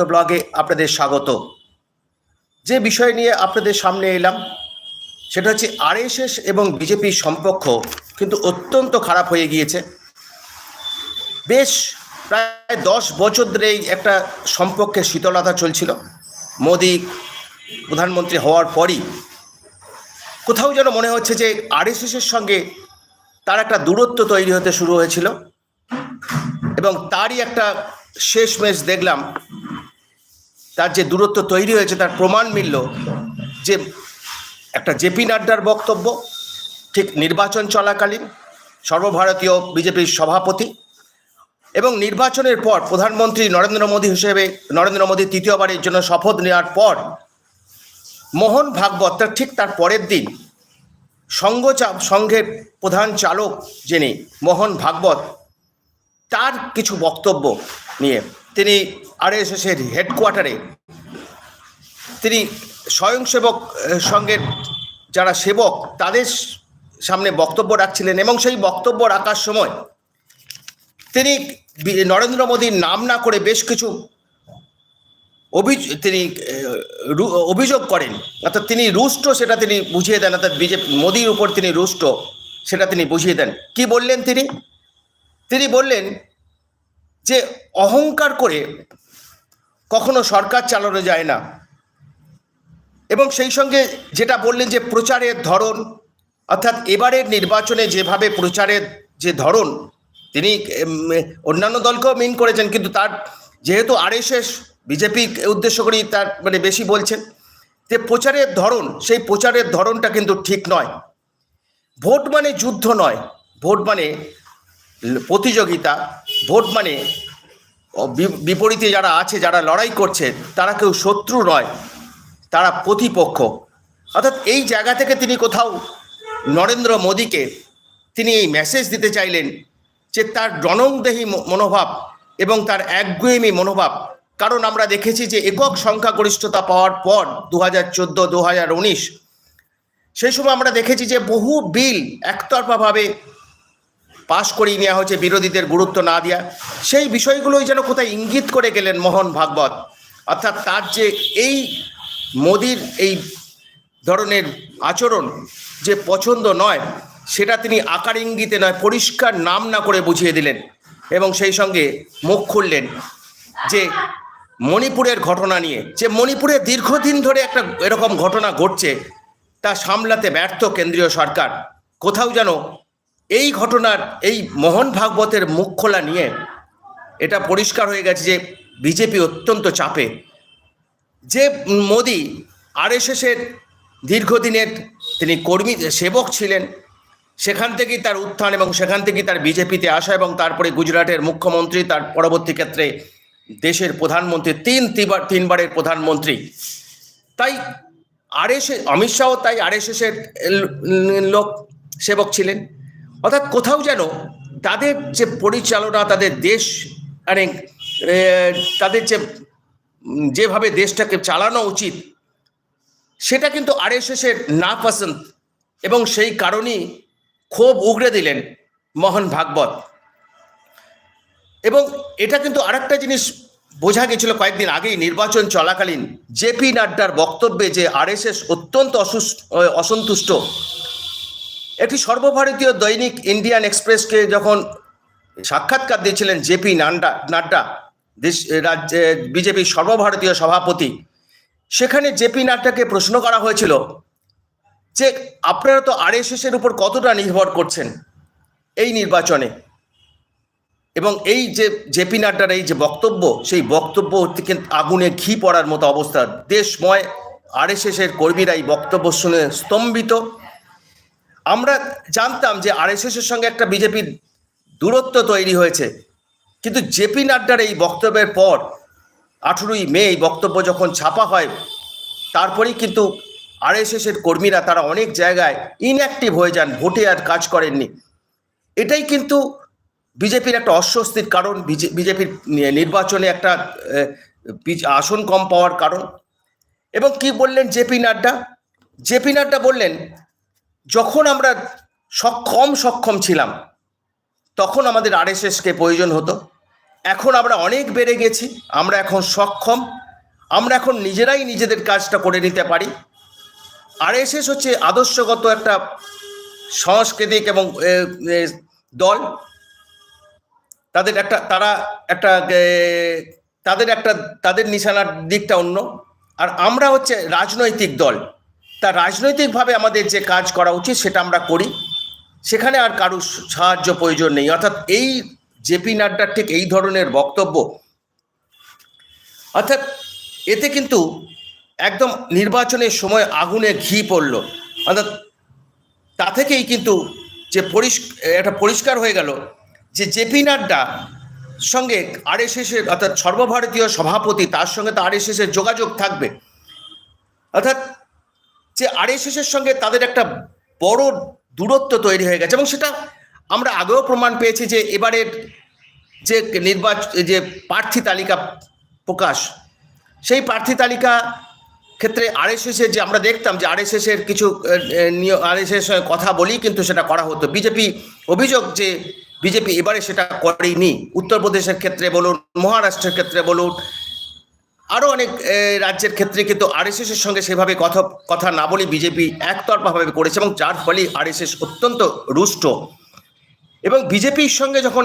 ব্লগে আপনাদের স্বাগত। যে বিষয় নিয়ে আপনাদের সামনে এলাম, সেটা হচ্ছে আরএসএস এবং বিজেপির সম্পর্ক কিন্তু অত্যন্ত খারাপ হয়ে গিয়েছে। বেশ প্রায় দশ বছর ধরে এই একটা সম্পর্কে শীতলতা চলছিল। মোদি প্রধানমন্ত্রী হওয়ার পরই কোথাও যেন মনে হচ্ছে যে আরএসএসের সঙ্গে তার একটা দূরত্ব তৈরি হতে শুরু হয়েছিল। এবং তারই একটা শেষমেশ দেখলাম, তার যে দূরত্ব তৈরি হয়েছে, তার প্রমাণ মিলল যে একটা জেপি নাড্ডার বক্তব্য, ঠিক নির্বাচন চলাকালীন সর্বভারতীয় বিজেপির সভাপতি এবং নির্বাচনের পর প্রধানমন্ত্রী নরেন্দ্র মোদী হিসেবে, নরেন্দ্র মোদী তৃতীয়বারের জন্য শপথ নেওয়ার পর মোহন ভাগবত, তার ঠিক তার পরের দিন সংঘ সংঘের প্রধান চালক যিনি মোহন ভাগবত, তার কিছু বক্তব্য নিয়ে। তিনি আরএসএসের হেডকোয়ার্টারে তিনি স্বয়ংসেবক সংঘের যারা সেবক, তাদের সামনে বক্তব্য রাখছিলেন এবং সেই বক্তব্য রাখার সময় তিনি নরেন্দ্র মোদীর নাম না করে বেশ কিছু তিনি অভিযোগ করেন। অর্থাৎ তিনি রুষ্ট, সেটা তিনি বুঝিয়ে দেন। অর্থাৎ বিজেপি মোদীর উপর তিনি রুষ্ট, সেটা তিনি বুঝিয়ে দেন। কি বললেন তিনি? তিনি বললেন যে অহংকার করে কখনো সরকার চালানো যায় না। এবং সেই সঙ্গে যেটা বললেন যে প্রচারের ধরন, অর্থাৎ এবারের নির্বাচনে যেভাবে প্রচারের যে ধরন, তিনি অন্যান্য দলকেও মিন করেছেন, কিন্তু তার যেহেতু আরএসএস, বিজেপি উদ্দেশ্য করেই তার মানে বেশি বলছেন, যে প্রচারের ধরন, সেই প্রচারের ধরনটা কিন্তু ঠিক নয়। ভোট মানে যুদ্ধ নয়। ভোট মানে প্রতিযোগিতা ভোট মানে বিপরীতে যারা আছে, যারা লড়াই করছে, তারা কেউ শত্রু নয়, তারা প্রতিপক্ষ। অর্থাৎ এই জায়গা থেকে তিনি কোথাও নরেন্দ্র মোদীকে তিনি এই মেসেজ দিতে চাইলেন যে তার জনংদেহী মনোভাব এবং তার একগুয়েমি মনোভাব। কারণ আমরা দেখেছি যে একক সংখ্যাগরিষ্ঠতা পাওয়ার পর দু হাজার চোদ্দ দু হাজার উনিশ, সেই সময় আমরা দেখেছি যে বহু বিল একতরফাভাবে পাশ করিয়ে নেওয়া হয়েছে, বিরোধীদের গুরুত্ব না দেওয়া সেই বিষয়গুলোই যেন কোথায় ইঙ্গিত করে গেলেন মোহন ভাগবত। অর্থাৎ তার যে এই মোদির এই ধরনের আচরণ যে পছন্দ নয়, সেটা তিনি আকার ইঙ্গিতে নয়, পরিষ্কার নাম না করে বুঝিয়ে দিলেন এবং সেই সঙ্গে মুখ খুললেন যে মণিপুরের ঘটনা নিয়ে। যে মণিপুরে দীর্ঘদিন ধরে একটা এরকম ঘটনা ঘটছে, তা সামলাতে ব্যর্থ কেন্দ্রীয় সরকার। কোথাও যেন এই ঘটনার, এই মোহন ভাগবতের মুখ খোলা নিয়ে এটা পরিষ্কার হয়ে গেছে যে বিজেপি অত্যন্ত চাপে। যে মোদি আরএসএসের দীর্ঘদিনের তিনি কর্মী, সেবক ছিলেন, সেখান থেকেই তার উত্থান এবং সেখান থেকেই তার বিজেপিতে আসা এবং তারপরে গুজরাটের মুখ্যমন্ত্রী, তার পরবর্তী ক্ষেত্রে দেশের প্রধানমন্ত্রী, তিন তিনবার তিনবারের প্রধানমন্ত্রী। তাই আরএসএস অমিত শাহ তাই আরএসএসের লোক সেবক ছিলেন। অর্থাৎ কোথাও যেন তাদের যে পরিচালনা, তাদের দেশ মানে তাদের যে যেভাবে দেশটাকে চালানো উচিত, সেটা কিন্তু আরএসএসের না পছন্দ এবং সেই কারণেই ক্ষোভ উগড়ে দিলেন মোহন ভাগবত। এবং এটা কিন্তু আরেকটা জিনিস বোঝা গেছিল কয়েকদিন আগেই নির্বাচন চলাকালীন। জেপি নাড্ডার বক্তব্যে যে আরএসএস অত্যন্ত অসুস- অসন্তুষ্ট একটি সর্বভারতীয় দৈনিক ইন্ডিয়ান এক্সপ্রেসকে যখন সাক্ষাৎকার দিয়েছিলেন জেপি নাড্ডা নাড্ডা, দেশ, রাজ্যে, বিজেপির সর্বভারতীয় সভাপতি, সেখানে জেপি নাড্ডাকে প্রশ্ন করা হয়েছিল যে, আপনারা তো আরএসএস এর উপর কতটা নির্ভর করছেন এই নির্বাচনে? এবং এই যে জেপি নাড্ডার এই যে বক্তব্য, সেই বক্তব্য থেকে আগুনে ঘি পড়ার মতো অবস্থা। দেশময় আরএসএস এর কর্মীরা এই বক্তব্য শুনে স্তম্ভিত। আমরা জানতাম যে আরএসএস এর সঙ্গে একটা বিজেপির দূরত্ব তৈরি হয়েছে। কিন্তু জেপি নাড্ডার এই বক্তব্যের পর আঠেরোই মে এই বক্তব্য যখন ছাপা হয়, তারপরেই কিন্তু আরএসএস এর কর্মীরা তারা অনেক জায়গায় ইনঅ্যাক্টিভ হয়ে যান, ভোটে আর কাজ করেননি। এটাই কিন্তু বিজেপির একটা অস্বস্তির কারণ বিজেপির নির্বাচনে একটা আসন কম পাওয়ার কারণ। এবং কি বললেন জেপি নাড্ডা? জেপি নাড্ডা বললেন যখন আমরা সক্ষম সক্ষম ছিলাম, তখন আমাদের আর আরএসএসকে প্রয়োজন হতো। এখন আমরা অনেক বেড়ে গেছি, আমরা এখন সক্ষম, আমরা এখন নিজেরাই নিজেদের কাজটা করে নিতে পারি। আর এসএস হচ্ছে আদর্শগত একটা সাংস্কৃতিক এবং দল। তাদের একটা, তারা একটা তাদের একটা, তাদের নিশানার দিকটা অন্য। আর আমরা হচ্ছে রাজনৈতিক দল। তা রাজনৈতিকভাবে আমাদের যে কাজ করা উচিত সেটা আমরা করি। সেখানে আর কারুর সাহায্য প্রয়োজন নেই। অর্থাৎ এই জেপি নাড্ডার ঠিক এই ধরনের বক্তব্য, অর্থাৎ এতে কিন্তু একদম নির্বাচনের সময় আগুনে ঘি পড়ল। অর্থাৎ তা থেকেই কিন্তু যে পরিষ্, একটা পরিষ্কার হয়ে গেল যে জেপি নাড্ডা সঙ্গে আরএসএসের অর্থাৎ সর্বভারতীয় সভাপতি, তার সঙ্গে তো আরএসএসের যোগাযোগ থাকবে। অর্থাৎ যে আরএসএসের সঙ্গে তাদের একটা বড় দূরত্ব তৈরি হয়ে গেছে এবং সেটা আমরা আগেও প্রমাণ পেয়েছি যে এবারের যে নির্বাচন যে প্রার্থী তালিকা প্রকাশ, সেই প্রার্থী তালিকা ক্ষেত্রে আরএসএসের যে আমরা দেখতাম যে আরএসএসের কিছু আরএসএস কথা বলি কিন্তু সেটা করা হতো। বিজেপি অভিযোগ যে বিজেপি এবারে সেটা করেনি উত্তরপ্রদেশের ক্ষেত্রে বলুন, মহারাষ্ট্রের ক্ষেত্রে বলুন আরও অনেক রাজ্যের ক্ষেত্রে কিন্তু আরএসএস এর সঙ্গে সেভাবে কথা কথা না বলে বিজেপি একতরফাভাবে করেছে এবং যার ফলে আরএসএস অত্যন্ত রুষ্ট। এবং বিজেপির সঙ্গে যখন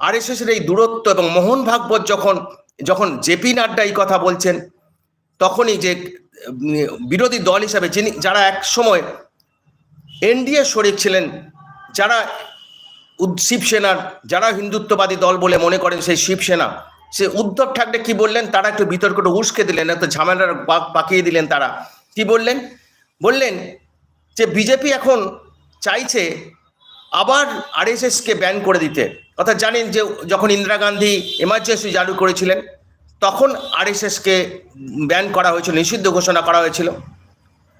আরএসএস এর এই দূরত্ব এবং মোহন ভাগবত যখন যখন জেপি নাড্ডা এই কথা বলছেন, তখনই যে বিরোধী দল হিসাবে যিনি, যারা এক সময় এনডিএ শরিক ছিলেন, যারা শিবসেনার, যারা হিন্দুত্ববাদী দল বলে মনে করেন সেই শিবসেনা সে উদ্ধব ঠাকরে কি বললেন? তারা একটু বিতর্কটা উস্কে দিলেন একটা ঝামেলার পাকিয়ে দিলেন তারা। কি বললেন? বললেন যে বিজেপি এখন চাইছে আবার আরএসএসকে ব্যান করে দিতে। অর্থাৎ জানেন যে যখন ইন্দিরা গান্ধী এমার্জেন্সি চালু করেছিলেন, তখন আরএসএসকে ব্যান করা হয়েছিল, নিষিদ্ধ ঘোষণা করা হয়েছিল।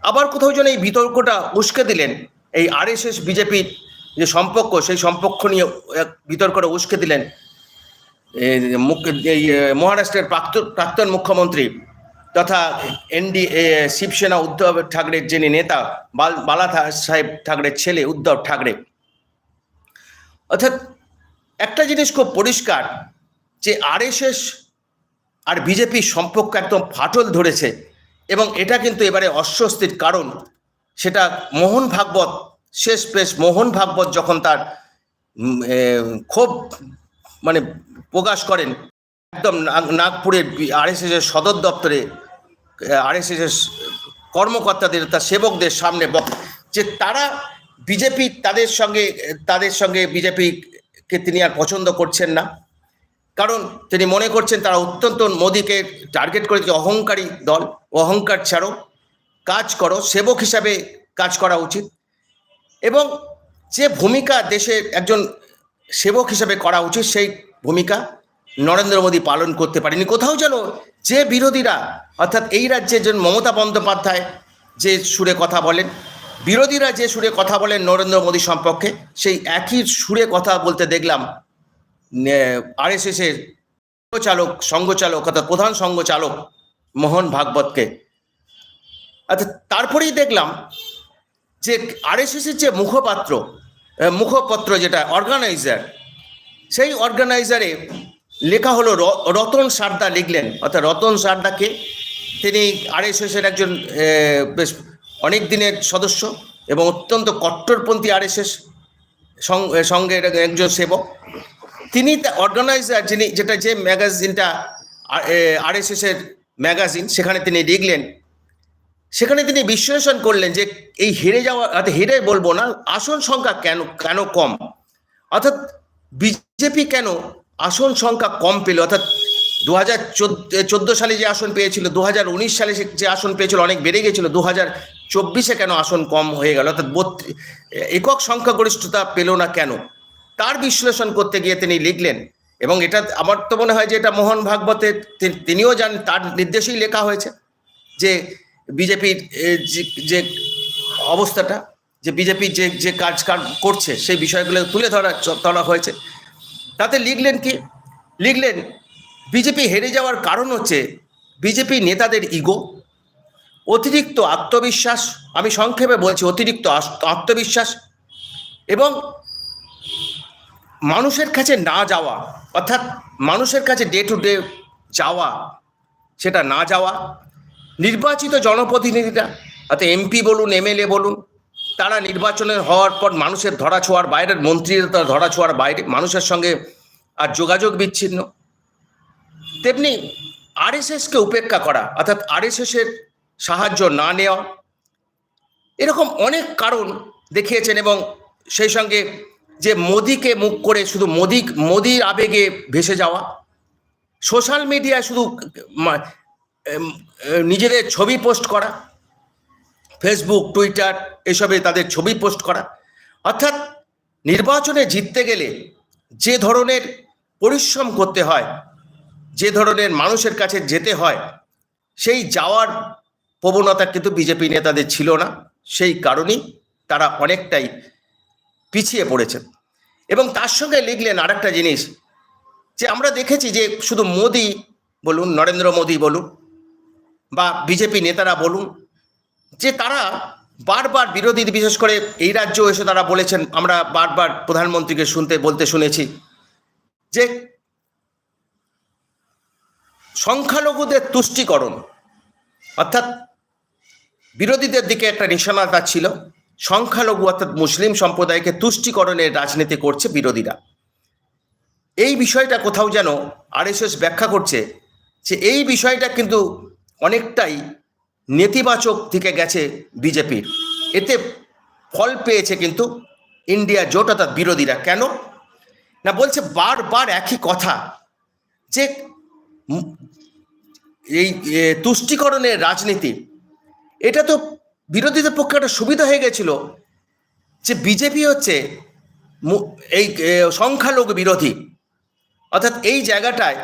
আবার কোথাও যেন এই বিতর্কটা উস্কে দিলেন, এই আরএসএস বিজেপির যে সম্পর্ক, সেই সম্পর্ক নিয়ে বিতর্কটা উস্কে দিলেন। মহারাষ্ট্রের প্রাক্তন মুখ্যমন্ত্রী তথা এনডি শিবসেনা উদ্ধব ঠাকরের যিনি নেতা, বাল সাহেব ঠাকরের ছেলে উদ্ধব ঠাকরে। অর্থাৎ একটা জিনিস খুব পরিষ্কার যে আরএসএস আর বিজেপির সম্পর্ক একদম ফাটল ধরেছে এবং এটা কিন্তু এবারে অস্বস্তির কারণ। সেটা মোহন ভাগবত, শেষ প্রেস মোহন ভাগবত যখন তার ক্ষোভ মানে প্রকাশ করেন, একদম নাগ- নাগপুরের আরএসএস এর সদর দপ্তরে আরএসএস এর কর্মকর্তাদের তার সেবকদের সামনে যে তারা বিজেপি তাদের সঙ্গে তাদের সঙ্গে বিজেপিকে তিনি আর পছন্দ করছেন না। কারণ তিনি মনে করছেন তারা অত্যন্ত মোদীকে টার্গেট করেছে অহংকারী দল, অহংকার ছাড়ো, কাজ করো, সেবক হিসাবে কাজ করা উচিত। এবং যে ভূমিকা দেশের একজন সেবক হিসাবে করা উচিত সেই ভূমিকা নরেন্দ্র মোদী পালন করতে পারেনি। কোথাও যেন যে বিরোধীরা, অর্থাৎ এই রাজ্যে যে মমতা বন্দ্যোপাধ্যায় যে সুরে কথা বলেন, বিরোধীরা যে সুরে কথা বলেন নরেন্দ্র মোদী সম্পর্কে, সেই একই সুরে কথা বলতে দেখলাম আরএসএস এর চালক সংঘচালক অর্থাৎ প্রধান সংঘচালক মোহন ভাগবতকে। আচ্ছা তারপরেই দেখলাম যে আরএসএস এর যে মুখপাত্র মুখপত্র যেটা অর্গানাইজার সেই অর্গানাইজারে লেখা হলো রতন সারদা লিখলেন। অর্থাৎ রতন সারদাকে তিনি আরএসএস এর একজন বেশ অনেক দিনের সদস্য এবং অত্যন্ত কট্টরপন্থী আরএসএস সঙ্গে একজন সেবক। তিনি অর্গানাইজার যিনি, যেটা যে ম্যাগাজিনটা আরএসএস এর ম্যাগাজিন সেখানে তিনি লিখলেন সেখানে তিনি বিশ্লেষণ করলেন যে এই হেরে যাওয়া হেরে বলব না, আসন সংখ্যা কেন কেন কম? অর্থাৎ বিজেপি কেন আসন সংখ্যা কম পেল? অর্থাৎ দু হাজার চোদ্দ সালে যে আসন পেয়েছিল, দু হাজার উনিশ সালে যে আসন পেয়েছিল অনেক বেড়ে গেছিল, দু হাজার চব্বিশে কেন আসন কম হয়ে গেল? অর্থাৎ একক সংখ্যাগরিষ্ঠতা পেল না কেন? তার বিশ্লেষণ করতে গিয়ে তিনি লিখলেন, এবং এটা আমার তো মনে হয় যে এটা মোহন ভাগবতের, তিনিও জানেন তার নির্দেশেই লেখা হয়েছে, যে বিজেপির যে অবস্থাটা, যে বিজেপি যে যে কাজ করছে, সেই বিষয়গুলো তুলে ধরা ধরা হয়েছে। তাতে লিখলেন কি? লিখলেন, বিজেপি হেরে যাওয়ার কারণ হচ্ছে বিজেপি নেতাদের ইগো, অতিরিক্ত আত্মবিশ্বাস, আমি সংক্ষেপে বলছি, অতিরিক্ত আত্মবিশ্বাস এবং মানুষের কাছে না যাওয়া, অর্থাৎ মানুষের কাছে ডে টু ডে যাওয়া, সেটা না যাওয়া নির্বাচিত জনপ্রতিনিধিরা, অর্থাৎ এমপি বলুন এমএলএ বলুন, তারা নির্বাচনের হওয়ার পর মানুষের ধরা ছোঁয়ার বাইরের মন্ত্রীরা তারা ধরা ছোঁয়ার বাইরে, মানুষের সঙ্গে আর যোগাযোগ বিচ্ছিন্ন। তেমনি আরএসএসকে উপেক্ষা করা, অর্থাৎ আরএসএসের সাহায্য না নেওয়া, এরকম অনেক কারণ দেখিয়েছেন এবং সেই সঙ্গে যে মোদিকে মুখ করে শুধু মোদি, মোদির আবেগে ভেসে যাওয়া, সোশ্যাল মিডিয়ায় শুধু নিজেদের ছবি পোস্ট করা। ফেসবুক, টুইটার, এসবে তাদের ছবি পোস্ট করা। অর্থাৎ নির্বাচনে জিততে গেলে যে ধরনের পরিশ্রম করতে হয়, যে ধরনের মানুষের কাছে যেতে হয়, সেই যাওয়ার প্রবণতা কিন্তু বিজেপি নেতাদের ছিল না। সেই কারণেই তারা অনেকটাই পিছিয়ে পড়েছেন এবং তার সঙ্গে লিখলেন আরেকটা জিনিস, যে আমরা দেখেছি যে শুধু মোদি বলুন, নরেন্দ্র মোদি বলুন বা বিজেপি নেতারা বলুন, যে তারা বারবার বিরোধী বিশেষ করে এই রাজ্য এসে তারা বলেছেন, আমরা বারবার প্রধানমন্ত্রীকে শুনতে, বলতে শুনেছি, যে সংখ্যালঘুদের তুষ্টিকরণ, অর্থাৎ বিরোধীদের দিকে একটা নিশানা তার ছিল, সংখ্যালঘু অর্থাৎ মুসলিম সম্প্রদায়কে তুষ্টিকরণের রাজনীতি করছে বিরোধীরা। এই বিষয়টা কোথাও যেন আরএসএস ব্যাখ্যা করছে, যে এই বিষয়টা কিন্তু অনেকটাই নেতিবাচক দিকে গেছে বিজেপির। এতে ফল পেয়েছে কিন্তু ইন্ডিয়া জোট অর্থাৎ বিরোধীরা। কেন? না, বলছে বারবার একই কথা যে এই তুষ্টিকরণের রাজনীতি, এটা তো বিরোধীদের পক্ষে একটা সুবিধা হয়ে গেছিল যে বিজেপি হচ্ছে এই সংখ্যালঘু বিরোধী। অর্থাৎ এই জায়গাটায়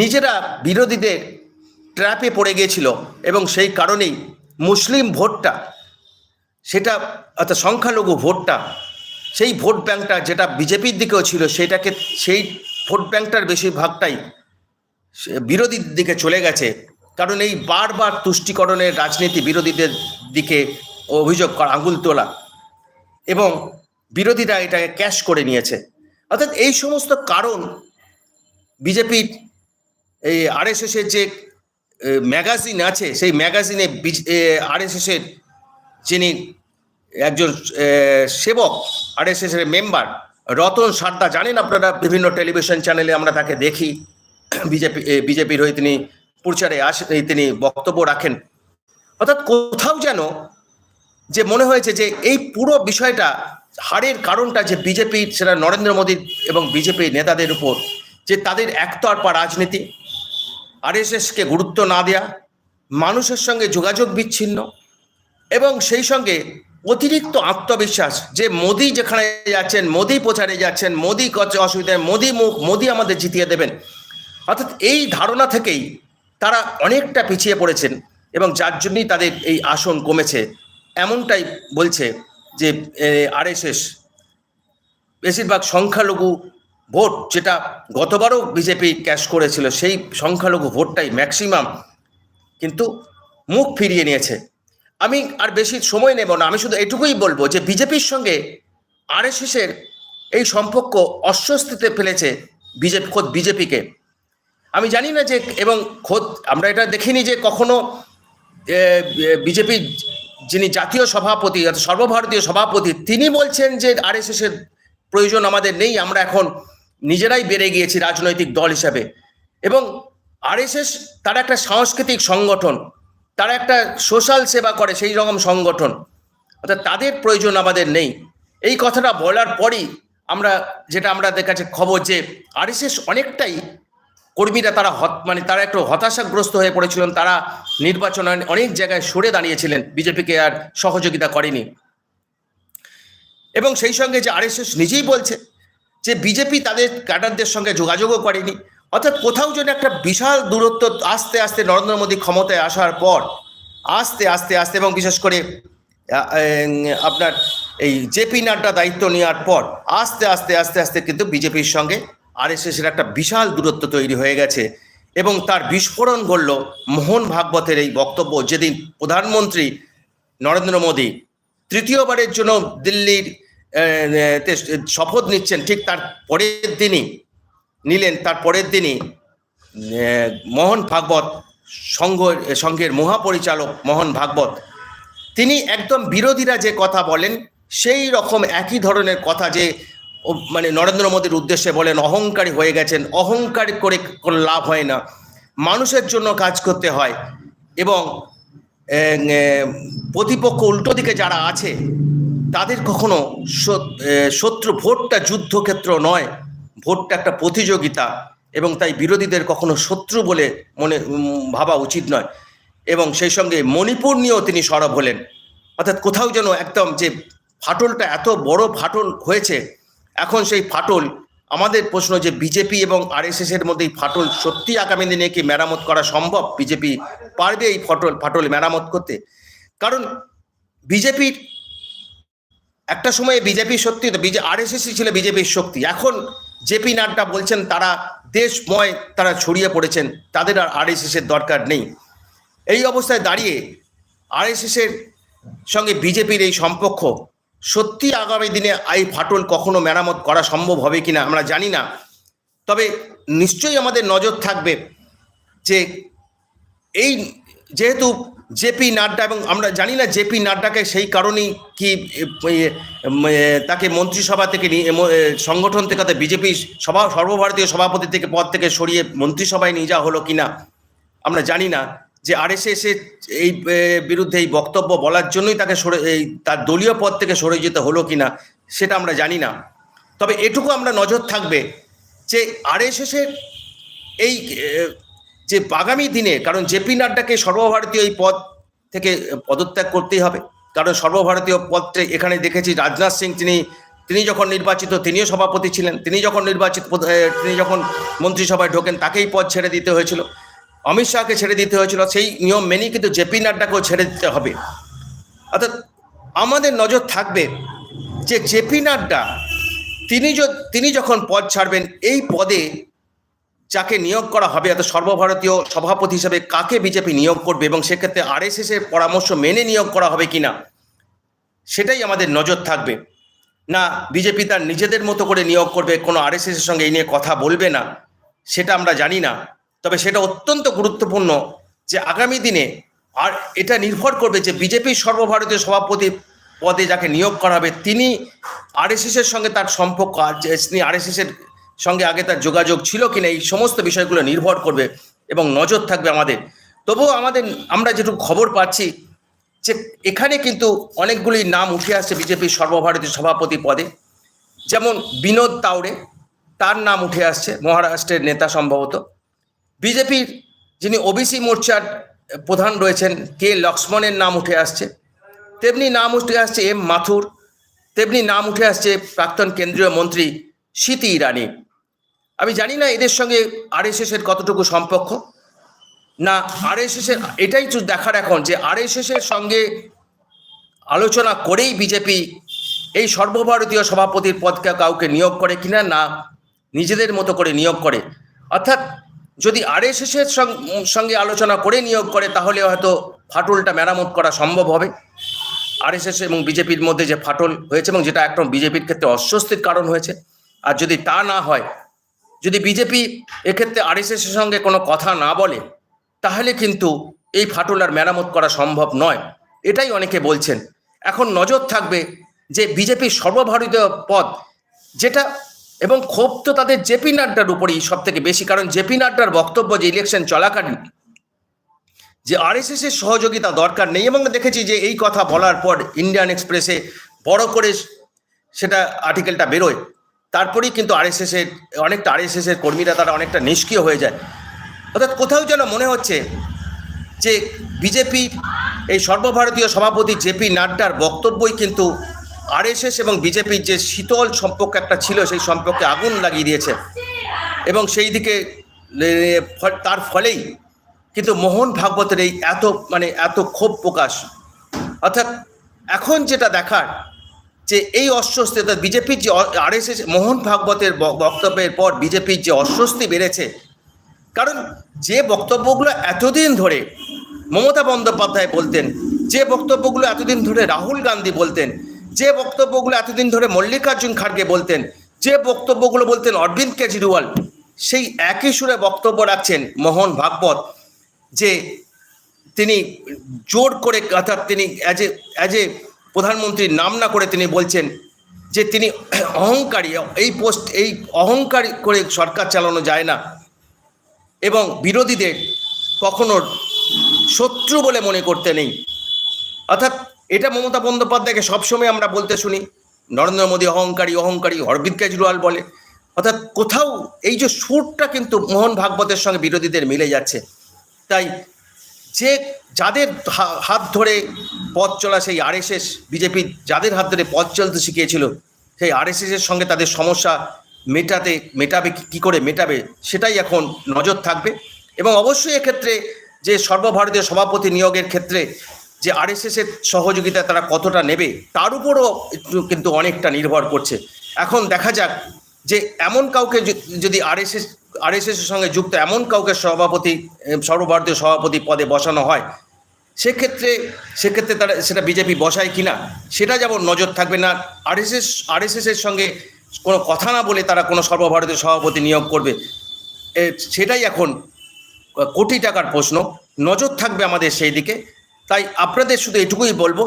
নিজেরা বিরোধীদের ট্র্যাপে পড়ে গিয়েছিল এবং সেই কারণেই মুসলিম ভোটটা, সেটা অর্থাৎ সংখ্যালঘু ভোটটা, সেই ভোট ব্যাংকটা যেটা বিজেপির দিকেও ছিল সেটাকে, সেই ভোট ব্যাংকটার বেশিরভাগটাই বিরোধীর দিকে চলে গেছে। কারণ এই বারবার তুষ্টিকরণের রাজনীতি বিরোধীদের দিকে অভিযোগ করা, আঙুল তোলা এবং বিরোধীরা এটাকে ক্যাশ করে নিয়েছে। অর্থাৎ এই সমস্ত কারণ বিজেপির এই আরএসএসের যে ম্যাগাজিন আছে, সেই ম্যাগাজিনে আরএসএসের যিনি একজন সেবক আরএসএসের মেম্বার রতন সারদা জানেন আপনারা বিভিন্ন টেলিভিশন চ্যানেলে আমরা তাকে দেখি। বিজেপি বিজেপির হয়ে তিনি প্রচারে আসেন তিনি বক্তব্য রাখেন। অর্থাৎ কোথাও যেন যে মনে হয়েছে যে এই পুরো বিষয়টা, হারের কারণটা যে বিজেপির সেটা নরেন্দ্র মোদী এবং বিজেপি নেতাদের উপর, যে তাদের একতরফা রাজনীতি আরএসএসকে গুরুত্ব না দেয়া, মানুষের সঙ্গে যোগাযোগ বিচ্ছিন্ন এবং সেই সঙ্গে অতিরিক্ত আত্মবিশ্বাস যে মোদি যেখানে যাচ্ছেন, মোদি প্রচারে যাচ্ছেন, মোদি কচ্ছে অসুবিধায়, মোদি মুখ, মোদি আমাদের জিতিয়ে দেবেন। অর্থাৎ এই ধারণা থেকেই তারা অনেকটা পিছিয়ে পড়েছেন এবং যার জন্যই তাদের এই আসন কমেছে। এমনটাই বলছে যে আরএসএস। বেশিরভাগ সংখ্যালঘু ভোট যেটা গতবারও বিজেপি ক্যাশ করেছিল, সেই সংখ্যালঘু ভোটটাই ম্যাক্সিমাম কিন্তু মুখ ফিরিয়ে নিয়েছে। আমি আর বেশি সময় নেব না, আমি শুধু এটুকুই বলব যে বিজেপির সঙ্গে আরএসএসের এই সম্পর্ক অস্বস্তিতে ফেলেছে বিজেপি খোদ বিজেপিকে আমি জানি না যে এবং খোদ আমরা এটা দেখিনি যে কখনো বিজেপির যিনি জাতীয় সভাপতি সর্বভারতীয় সভাপতি, তিনি বলছেন যে আরএসএসের প্রয়োজন আমাদের নেই, আমরা এখন নিজেরাই বেড়ে গিয়েছি রাজনৈতিক দল হিসাবে। এবং আরএসএস তারা একটা সাংস্কৃতিক সংগঠন, তারা একটা সোশ্যাল সেবা করে সেই রকম সংগঠন। অর্থাৎ তাদের প্রয়োজন আমাদের নেই। এই কথাটা বলার পরই আমরা, যেটা আমাদের কাছে খবর যে আরএসএস অনেকটাই কর্মীরা তারা হত মানে তারা একটু হতাশাগ্রস্ত হয়ে পড়েছিলেন। তারা নির্বাচনে অনেক জায়গায় সরে দাঁড়িয়েছিলেন। বিজেপিকে আর সহযোগিতা করেনি। এবং সেই সঙ্গে যে আরএসএস নিজেই বলছে যে বিজেপি তাদের ক্যাডারদের সঙ্গে যোগাযোগও করেনি। অর্থাৎ কোথাও যেন একটা বিশাল দূরত্ব আস্তে আস্তে নরেন্দ্র মোদী ক্ষমতায় আসার পর আস্তে আস্তে আস্তে এবং বিশেষ করে আপনার এই জেপি নাড্ডা দায়িত্ব নেওয়ার পর আস্তে আস্তে আস্তে আস্তে কিন্তু বিজেপির সঙ্গে আর আরএসএসের একটা বিশাল দূরত্ব তৈরি হয়ে গেছে এবং তার বিস্ফোরণ ঘটল মোহন ভাগবতের এই বক্তব্য যেদিন প্রধানমন্ত্রী নরেন্দ্র মোদী তৃতীয়বারের জন্য দিল্লির শপথ নিচ্ছেন ঠিক তার পরের দিনই, নিলেন তার পরের দিনই মোহন ভাগবত সংঘ সংঘের মহাপরিচালক মোহন ভাগবত। তিনি একদম বিরোধীরা যে কথা বলেন, সেই রকম একই ধরনের কথা যে মানে নরেন্দ্র মোদীর উদ্দেশ্যে বলেন, অহংকারী হয়ে গেছেন, অহংকার করে কোনো লাভ হয় না। মানুষের জন্য কাজ করতে হয় এবং প্রতিপক্ষ উল্টো দিকে যারা আছে তাদের কখনো শত্রু ভোটটা যুদ্ধক্ষেত্র নয়, ভোটটা একটা প্রতিযোগিতা এবং তাই বিরোধীদের কখনো শত্রু বলে মনে ভাবা উচিত নয়। এবং সেই সঙ্গে মণিপুর নিয়েও তিনি সরব হলেন। অর্থাৎ কোথাও যেন একদম যে ফাটলটা এত বড় ফাটল হয়েছে, এখন সেই ফাটল, আমাদের প্রশ্ন যে বিজেপি এবং আরএসএস এর মধ্যে এই ফাটল সত্যি আগামী দিনে কি মেরামত করা সম্ভব? বিজেপি পারবে এই ফাটল ফাটল মেরামত করতে? কারণ বিজেপির একটা সময়ে বিজেপি সত্যি বিজে আরএসএসই ছিল বিজেপির শক্তি। এখন জেপি নাড্ডা বলছেন তারা দেশময়, তারা ছড়িয়ে পড়েছেন, তাদের আর আরএসএস এর দরকার নেই। এই অবস্থায় দাঁড়িয়ে আরএসএস এর সঙ্গে বিজেপির এই সম্পর্ক, সত্যি আগামী দিনে এই ফাটল কখনো মেরামত করা সম্ভব হবে কিনা আমরা জানি না। তবে নিশ্চয়ই আমাদের নজর থাকবে যে এই যেহেতু জেপি নাড্ডা এবং আমরা জানি না জেপি নাড্ডাকে সেই কারণেই কি তাকে মন্ত্রিসভা থেকে সংগঠন থেকে বিজেপি সভা, সর্বভারতীয় সভাপতি থেকে পদ থেকে সরিয়ে মন্ত্রিসভায় নিয়ে যাওয়া হলো কিনা, আমরা জানি না। যে আরএসএস এর এই বিরুদ্ধে এই বক্তব্য বলার জন্যই তাকে সরে, এই, তার দলীয় পদ থেকে সরে যেতে হলো কিনা, সেটা আমরা জানি না। তবে এটুকু আমরা নজর থাকবে যে আরএসএস এর এই যে আগামী দিনে, কারণ জেপি নাড্ডাকে সর্বভারতীয় এই পদ থেকে পদত্যাগ করতেই হবে। কারণ সর্বভারতীয় পদটা এখানে দেখেছি রাজনাথ সিং, তিনি তিনি যখন নির্বাচিত, তিনিও সভাপতি ছিলেন। তিনি যখন নির্বাচিত তিনি যখন মন্ত্রিসভায় ঢোকেন, তাকেই পদ ছেড়ে দিতে হয়েছিল। অমিত শাহকে ছেড়ে দিতে হয়েছিল। সেই নিয়ম মেনেই কিন্তু জেপি নাড্ডাকেও ছেড়ে দিতে হবে। অর্থাৎ আমাদের নজর থাকবে যে জেপি নাড্ডা, তিনি তিনি যখন পদ ছাড়বেন, এই পদে যাকে নিয়োগ করা হবে, অর্থাৎ সর্বভারতীয় সভাপতি হিসেবে কাকে বিজেপি নিয়োগ করবে এবং সেক্ষেত্রে আরএসএস এর পরামর্শ মেনে নিয়োগ করা হবে কিনা, সেটাই আমাদের নজর থাকবে। না, বিজেপি তার নিজেদের মতো করে নিয়োগ করবে, কোনো আরএসএস এর সঙ্গে এই নিয়ে কথা বলবে না, সেটা আমরা জানি না। তবে সেটা অত্যন্ত গুরুত্বপূর্ণ যে আগামী দিনে আর এটা নির্ভর করবে যে বিজেপির সর্বভারতীয় সভাপতি পদে যাকে নিয়োগ করা হবে, তিনি আরএসএস এর সঙ্গে তার সম্পর্ক তিনি আরএসএস এর সঙ্গে আগে তার যোগাযোগ ছিল কিনা, এই সমস্ত বিষয়গুলো নির্ভর করবে এবং নজর থাকবে আমাদের। তবুও আমাদের, আমরা যেটুকু খবর পাচ্ছি যে এখানে কিন্তু অনেকগুলি নাম উঠে আসছে বিজেপির সর্বভারতীয় সভাপতি পদে। যেমন বিনোদ তাওড়ে, তার নাম উঠে আসছে মহারাষ্ট্রের নেতা সম্ভবত। বিজেপির যিনি ওবিসি মোর্চার প্রধান রয়েছেন কে লক্ষ্মণের নাম উঠে আসছে। তেমনি নাম উঠে আসছে এম মাথুর। তেমনি নাম উঠে আসছে প্রাক্তন কেন্দ্রীয় মন্ত্রী স্মৃতি ইরানি। আমি জানি না এদের সঙ্গে আরএসএস এর কতটুকু সম্পর্ক। না আরএসএস এর, এটাই দেখার এখন যে আরএসএস এর সঙ্গে আলোচনা করেই বিজেপি এই সর্বভারতীয় সভাপতির পদকে কাউকে নিয়োগ করে কিনা, না নিজেদের মতো করে নিয়োগ করে। অর্থাৎ যদি আরএসএস এর সঙ্গে আলোচনা করে নিয়োগ করে, তাহলে হয়তো ফাটলটা মেরামত করা সম্ভব হবে। আর এস আরএসএস এবং বিজেপির মধ্যে যে ফাটল হয়েছে এবং যেটা একদম বিজেপির ক্ষেত্রে অস্বস্তির কারণ হয়েছে। আর যদি তা না হয় যদি বিজেপি এক্ষেত্রে আরএসএস এর সঙ্গে কোনো কথা না বলে, তাহলে কিন্তু এই ফাটল আর মেরামত করা সম্ভব নয়। এটাই অনেকে বলছেন। এখন নজর থাকবে যে বিজেপির সর্বভারতীয় পদ, যেটা এবং ক্ষোভ তো তাদের জেপি নাড্ডার উপরেই সব থেকে বেশি, কারণ জেপি নাড্ডার বক্তব্য যে ইলেকশন চলাকালীন, যে আরএসএস এর সহযোগিতা দরকার নেই, এবং দেখেছি যে এই কথা বলার পর ইন্ডিয়ান এক্সপ্রেসে বড় করে সেটা আর্টিকেলটা বেরোয়। তারপরেই কিন্তু আরএসএস এর, অনেকটা আরএসএস এর কর্মীরা তারা অনেকটা নিষ্ক্রিয় হয়ে যায়। অর্থাৎ কোথাও যেন মনে হচ্ছে যে বিজেপি এই সর্বভারতীয় সভাপতি জেপি নাড্ডার বক্তব্যই কিন্তু আরএসএস এবং বিজেপির যে শীতল সম্পর্ক একটা ছিল, সেই সম্পর্কে আগুন লাগিয়ে দিয়েছে। এবং সেই দিকে তার ফলেই কিন্তু মোহন ভাগবতের এই এত মানে এত ক্ষোভ প্রকাশ। অর্থাৎ এখন যেটা দেখার যে এই অস্বস্তি, অর্থাৎ বিজেপির যে আরএসএস মোহন ভাগবতের বক্তব্যের পর বিজেপির যে অস্বস্তি বেড়েছে, কারণ যে বক্তব্যগুলো এতদিন ধরে মমতা বন্দ্যোপাধ্যায় বলতেন, যে বক্তব্যগুলো এতদিন ধরে রাহুল গান্ধী বলতেন, যে বক্তব্যগুলো এতদিন ধরে মল্লিকার্জুন খাড়গে বলতেন, যে বক্তব্যগুলো বলতেন অরবিন্দ কেজরিওয়াল, সেই একই সুরে বক্তব্য রাখছেন মোহন ভাগবত, যে তিনি জোর করে, অর্থাৎ তিনি অ্যাজ এ অ্যাজ এ প্রধানমন্ত্রীর নাম না করে তিনি বলছেন যে তিনি অহংকারী, এই পোস্ট, এই অহংকারী করে সরকার চালানো যায় না। এবং বিরোধীদের কখনো শত্রু বলে মনে করতে নেই। অর্থাৎ এটা মমতা বন্দ্যোপাধ্যায়কে সবসময় আমরা বলতে শুনি, নরেন্দ্র মোদী অহংকারী অহংকারী, অরবিন্দ কেজরিওয়াল বলে। অর্থাৎ কোথাও এই যে সুরটা কিন্তু মোহন ভাগবতের সঙ্গে বিরোধীদের মিলে যাচ্ছে। তাই যে যাদের হাত ধরে পথ চলা সেই আরএসএস, বিজেপি যাদের হাত ধরে পথ চলতে শিখিয়েছিল, সেই আরএসএসের সঙ্গে তাদের সমস্যা মেটাতে, মেটাবে কি- করে মেটাবে, সেটাই এখন নজর থাকবে। এবং অবশ্যই এক্ষেত্রে যে সর্বভারতীয় সভাপতি নিয়োগের ক্ষেত্রে যে আরএসএসের সহযোগিতা তারা কতটা নেবে, তার উপরও কিন্তু অনেকটা নির্ভর করছে। এখন দেখা যাক যে এমন কাউকে যদি আরএসএস আরএসএস এর সঙ্গে যুক্ত এমন কাউকে সভাপতি, সর্বভারতীয় সভাপতি পদে বসানো হয় সেক্ষেত্রে সেক্ষেত্রে তারা, সেটা বিজেপি বসায় কি না সেটা যেমন নজর থাকবে না, আরএসএস আরএসএস এর সঙ্গে কোনো কথা না বলে তারা কোনো সর্বভারতীয় সভাপতি নিয়োগ করবে সেটাই এখন কোটি টাকার প্রশ্ন, নজর থাকবে আমাদের সেই দিকে, তাই আপনাদের শুধু এটুকুই বলব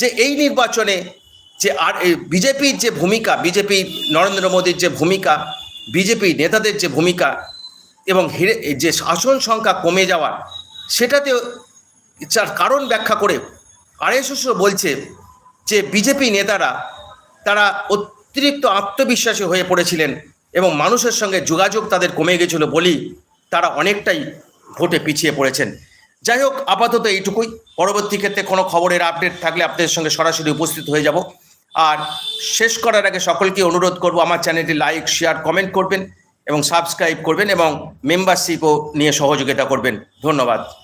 যে এই নির্বাচনে যে আর বিজেপির যে ভূমিকা, বিজেপি, নরেন্দ্র মোদীর যে ভূমিকা, বিজেপি নেতাদের যে ভূমিকা এবং হিরে, যে আসন সংখ্যা কমে যাওয়া সেটাতে যার কারণ ব্যাখ্যা করে আরএসএসও বলছে যে বিজেপি নেতারা, তারা অতিরিক্ত আত্মবিশ্বাসী হয়ে পড়েছিলেন এবং মানুষের সঙ্গে যোগাযোগ তাদের কমে গেছিল বলেই তারা অনেকটাই ভোটে পিছিয়ে পড়েছেন। যাই হোক, আপাতত এইটুকুই। পরবর্তী ক্ষেত্রে কোনো খবরের আপডেট থাকলে আপনাদের সঙ্গে সরাসরি উপস্থিত হয়ে যাব। আর শেষ করার আগে সকলকে অনুরোধ করব, আমার চ্যানেলটি লাইক, শেয়ার, কমেন্ট করবেন এবং সাবস্ক্রাইব করবেন এবং মেম্বারশিপও নিয়ে সহযোগিতা করবেন। ধন্যবাদ।